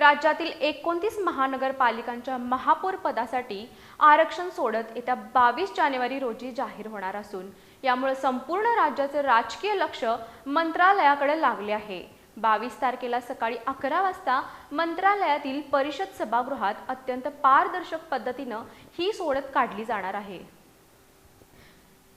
राज्यातील एकोणतीस महानगरपालिकांच्या महापौर पदासाठी आरक्षण सोडत येत्या बावीस जानेवारी रोजी जाहीर होणार असून यामुळे संपूर्ण राज्याचे राजकीय लक्ष मंत्रालयाकडे लागले आहे. बावीस तारखेला सकाळी अकरा वाजता मंत्रालयातील परिषद सभागृहात अत्यंत पारदर्शक पद्धतीनं ही सोडत काढली जाणार आहे.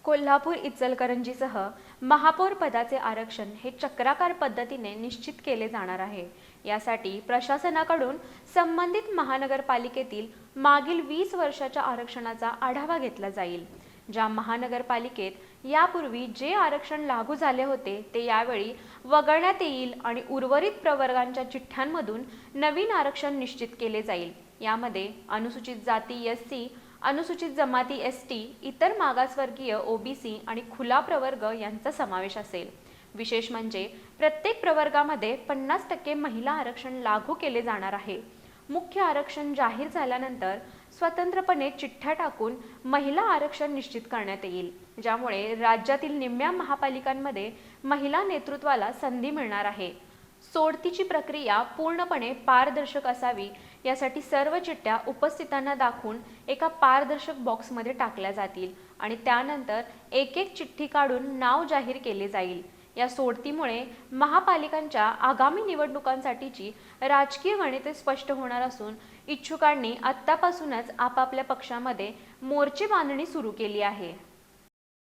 कोल्हापूर इचलकरंजीसह महापौर पदाचे आरक्षण हे चक्राकार पद्धतीने निश्चित केले जाणार आहे. यासाठी प्रशासनाकडून संबंधित महानगरपालिकेतील मागील वीस वर्षाच्या आरक्षणाचा आढावा घेतला जाईल. ज्या महानगरपालिकेत यापूर्वी जे आरक्षण लागू झाले होते ते यावेळी वगळण्यात येईल आणि उर्वरित प्रवर्गांच्या चिठ्ठ्यांमधून नवीन आरक्षण निश्चित केले जाईल. यामध्ये अनुसूचित जाती एस सी अनुसूचित जमाती एस टी इतर मागासवर्गीय ओबीसी आणि खुला प्रवर्ग यांचा समावेश असेल. विशेष म्हणजे प्रत्येक प्रवर्गामध्ये पन्नास टक्के महिला आरक्षण लागू केले जाणार आहे. मुख्य आरक्षण जाहीर झाल्यानंतर स्वतंत्रपणे चिठ्ठ्या टाकून महिला आरक्षण निश्चित करण्यात येईल. ज्यामुळे राज्यातील निम्म्या महापालिकांमध्ये महिला नेतृत्वाला संधी मिळणार आहे. सोडतीची प्रक्रिया पूर्णपणे पारदर्शक असावी यासाठी सर्व चिठ्ठ्या उपस्थितांना दाखवून एका पारदर्शक बॉक्समध्ये टाकल्या जातील आणि त्यानंतर एक एक चिठ्ठी काढून नाव जाहीर केले जाईल. या सोडतीमुळे महापालिकांच्या आगामी निवडणुकांसाठीची राजकीय गणिते स्पष्ट होणार असून इच्छुकांनी आत्तापासूनच आपापल्या पक्षामध्ये मोर्चे बांधणी सुरू केली आहे.